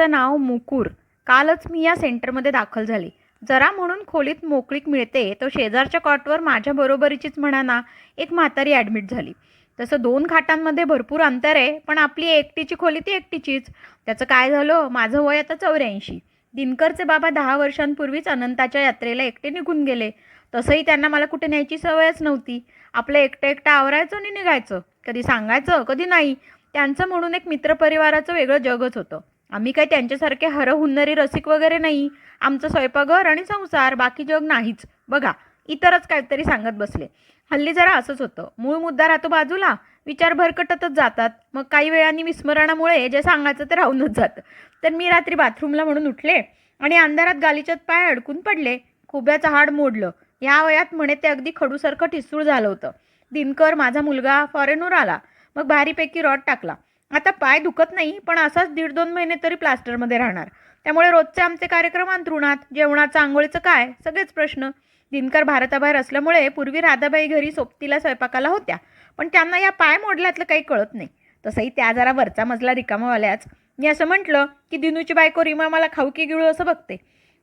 तिचं नाव मुकूर. कालच मी या सेंटरमध्ये दाखल झाले. जरा म्हणून खोलीत मोकळीक मिळते तो शेजारच्या कॉटवर माझ्या बरोबरीचीच म्हणा ना एक म्हातारी ॲडमिट झाली. तसं दोन खाटांमध्ये भरपूर अंतर आहे पण आपली एकटीची खोली ती एकटीचीच. त्याचं काय झालं? माझं वय आता चौऱ्याऐंशी. दिनकरचे बाबा दहा वर्षांपूर्वीच अनंताच्या यात्रेला एकटे निघून गेले. तसंही त्यांना मला कुठे न्यायची सवयच नव्हती. आपलं एकटं एकटं आवरायचं आणि निघायचं. कधी सांगायचं कधी नाही. त्यांचं म्हणून एक मित्रपरिवाराचं वेगळं जगच होतं. आम्ही काही त्यांच्यासारखे हरहुन्नरी रसिक वगैरे नाही. आमचं स्वयंपाकघर आणि संसार बाकी जग नाहीच. बघा इतरच काहीतरी सांगत बसले. हल्ली जरा असंच होतं. मूळ मुद्दा राहतो बाजूला. विचार भरकटतच जातात. मग काही वेळाने विस्मरणामुळे जे सांगायचं ते राहूनच जातं. तर मी रात्री बाथरूमला म्हणून उठले आणि अंधारात गालीच्यात पाय अडकून पडले. खुब्याचं हाड मोडलं. या वयात म्हणे ते अगदी खडूसारखं ठिसूळ झालं होतं. दिनकर माझा मुलगा फॉरेनवर आला. मग भारीपैकी रॉड टाकला. आता पाय दुखत नाही पण असाच दीड दोन महिने तरी प्लास्टरमध्ये राहणार. त्यामुळे रोजचे आमचे कार्यक्रम अंतरुणात जेवणाचं आंघोळीचं काय? सगळेच प्रश्न. दिनकर भारताबाहेर असल्यामुळे पूर्वी राधाबाई घरी सोबतीला स्वयंपाकाला होत्या. पण त्यांना या पाय मोडल्यातलं काही कळत नाही. तसंही त्या जरा वरचा मजला रिकामावाल्याच. मी असं म्हटलं की दिनूची बायको रिमा मला खाऊ की गिळू असं बघते.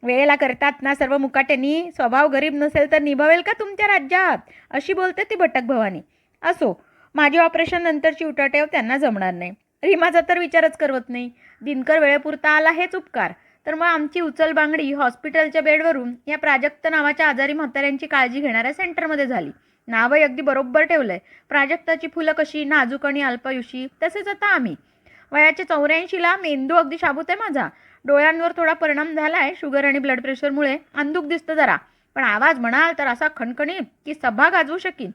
वेळेला करतात ना सर्व मुकाट्यांनी. स्वभाव गरीब नसेल तर निभावेल का तुमच्या राज्यात? अशी बोलते ती भटक भवानी. असो माझी ऑपरेशन नंतरची उठाटेव त्यांना जमणार नाही. रीमाचा तर विचारच करवत नाही. दिनकर वेळेपुरता आला हेच उपकार. तर मग आमची उचल बांगडी हॉस्पिटलच्या बेडवरून या प्राजक्त नावाच्या आजारी म्हाताऱ्यांची काळजी घेणाऱ्या सेंटरमध्ये झाली. नावही अगदी बरोबर ठेवलंय. प्राजक्ताची फुलं कशी नाजूक आणि अल्पायुषी तसेच आता आम्ही. वयाच्या चौऱ्याऐंशीला मेंदू अगदी शाबूत आहे माझा. डोळ्यांवर थोडा परिणाम झाला आहे शुगर आणि ब्लड प्रेशरमुळे. अंधुक दिसतं जरा. पण आवाज म्हणाल तर असा खणखणीत की सभा गाजवू शकीन.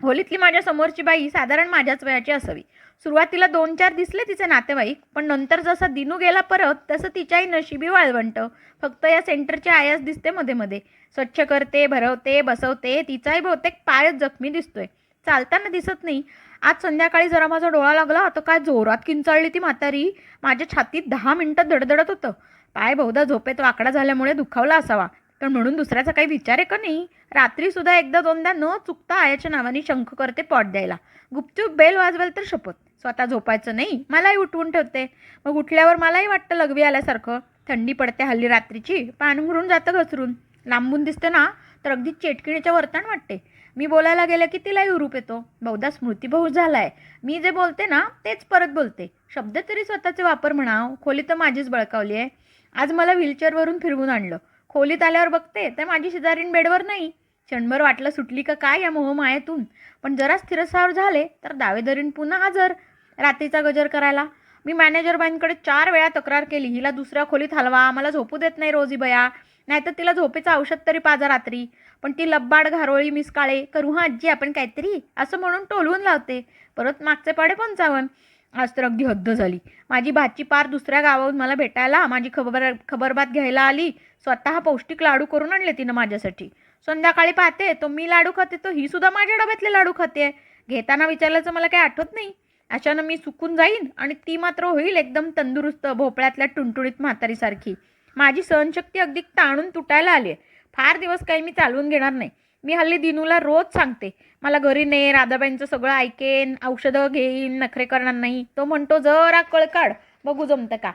खोलीतली माझ्या समोरची बाई साधारण माझ्याच वयाची असावी. सुरुवातीला दोन चार दिसले तिचे नातेवाईक पण नंतर जसा दिनू गेला परत तसं तिच्याही नशिबी वाळवंट. फक्त या सेंटरची आयास दिसते मध्ये मध्ये स्वच्छ करते भरवते बसवते तिचाही बहुतेक पायच जखमी दिसतोय. चालताना दिसत नाही. आज संध्याकाळी जरा माझा डोळा लागला तर काय जोरात किंचाळली ती म्हातारी. माझ्या छातीत दहा मिनिटं धडधडत होतं. पाय बहुधा झोपेत वाकडा झाल्यामुळे दुखावला असावा. पण म्हणून दुसऱ्याचा काही विचार आहे का नाही? रात्रीसुद्धा एकदा दोनदा न चुकता आयाच्या नावाने शंख करते पॉट द्यायला. गुपचूप बेल वाजवेल तर शपथ. स्वतः झोपायचं नाही मलाही उठवून ठेवते. मग उठल्यावर मलाही वाटतं लघवी आल्यासारखं. थंडी पडते हल्ली रात्रीची पान घुरून जातं घसरून. लांबून दिसते ना तर अगदी चेटकिणीच्या वर्तन वाटते. मी बोलायला गेलं की तिलाही उरूप येतो. बहुधा स्मृतिभूष झालाय. मी जे बोलते ना तेच परत बोलते. शब्द तरी स्वतःचे वापर म्हणाव. खोली तर माझीच बळकावली आहे. आज मला व्हीलचेअरवरून फिरवून आणलं. खोलीत आल्यावर बघते तर माझी शेजारीण बेडवर नाही. क्षणभर वाटलं सुटली का काय या मोहमायातून पण जरा स्थिरसावर झाले तर दावेदरीण पुन्हा हजर. रात्रीचा गजर करायला. मी मॅनेजर बाईंकडे चार वेळा तक्रार केली हिला दुसऱ्या खोलीत हलवा मला झोपू देत नाही रोजी बया. नाहीतर तिला झोपेचं औषध तरी पाजा रात्री. पण ती लब्बाड घारोळी मिस काळे करू हा आजी आपण काहीतरी असं म्हणून टोलवून लावते. परत मागचे पाडे पंचावन्न आज तर अगदी हद्द झाली. माझी भाची पार दुसऱ्या गावाहून मला भेटायला माझी खबर खबरबात घ्यायला आली. स्वतः पौष्टिक लाडू करून आणले तिनं माझ्यासाठी. संध्याकाळी पाहते तो मी लाडू खाते तो ही सुद्धा माझ्या डब्यातले लाडू खाते. घेताना विचारल्याचं मला काही आठवत नाही? अशानं मी सुकून जाईन आणि ती मात्र होईल एकदम तंदुरुस्त भोपळ्यातल्या टुणटुणीत म्हातारीसारखी. माझी सहनशक्ती अगदी ताणून तुटायला आली आहे फार दिवस काही मी चालवून घेणार नाही. मी हल्ली दिनूला रोज सांगते मला घरी ने राधाबाईंचं सगळं ऐकेन औषधं घेईन नखरे करणार नाही. तो म्हणतो जरा कळ काढ बघू जमतं का?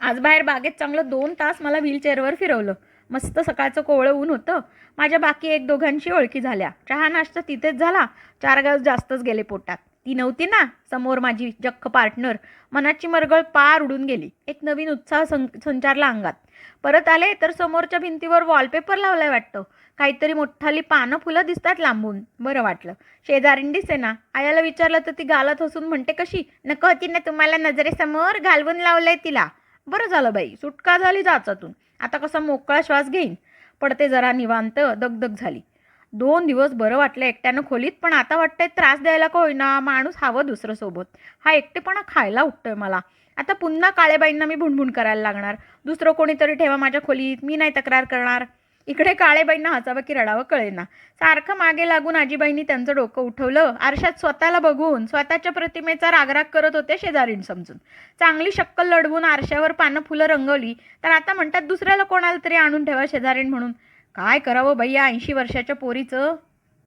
आज बाहेर बागेत चांगलं दोन तास मला व्हीलचेअरवर फिरवलं. मस्त सकाळचं कोवळं ऊन होतं. माझ्या बाकी एक दोघांशी ओळखी झाल्या. चहा नाश्ता तिथेच झाला. चार गाव जास्तच गेले पोटात. ती नव्हती ना समोर माझी जख्ख पार्टनर मनाची मरगळ पार उडून गेली. एक नवीन उत्साह सं संचारला अंगात. परत आले तर समोरच्या भिंतीवर वॉलपेपर लावलाय वाटतं. काहीतरी मोठाली पानं फुलं दिसतात लांबून. बरं वाटलं. शेजारीण दिसे ना आयाला विचारलं तर ती गालात हसून म्हणते कशी? नको होती ना तुम्हाला नजरेसमोर घालवून लावलंय तिला. बरं झालं बाई. सुटका झाली जाचातून. आता कसा मोकळा श्वास घेईन. पडते जरा निवांत दगदग झाली. दोन दिवस बरं वाटलं एकट्यानं खोलीत पण आता वाटतंय त्रास द्यायला का होईना माणूस हवं दुसरं सोबत. हा एकटेपणा खायला उठतोय मला. आता पुन्हा काळेबाईंना मी भुणभुण करायला लागणार. दुसरं कोणीतरी ठेवा माझ्या खोलीत मी नाही तक्रार करणार. इकडे काळेबाईंना हसावं की रडावं कळेना. सारखं मागे लागून आजीबाईंनी त्यांचं डोकं उठवलं. आरशात स्वतःला बघून स्वतःच्या प्रतिमेचा रागराग करत होते शेजारीण समजून. चांगली शक्कल लढवून आरशावर पानं फुलं रंगवली. तर आता म्हणतात दुसऱ्याला कोणाला तरी आणून ठेवा शेजारीण म्हणून. काय करावं बाई या ऐंशी वर्षाच्या पोरीचं?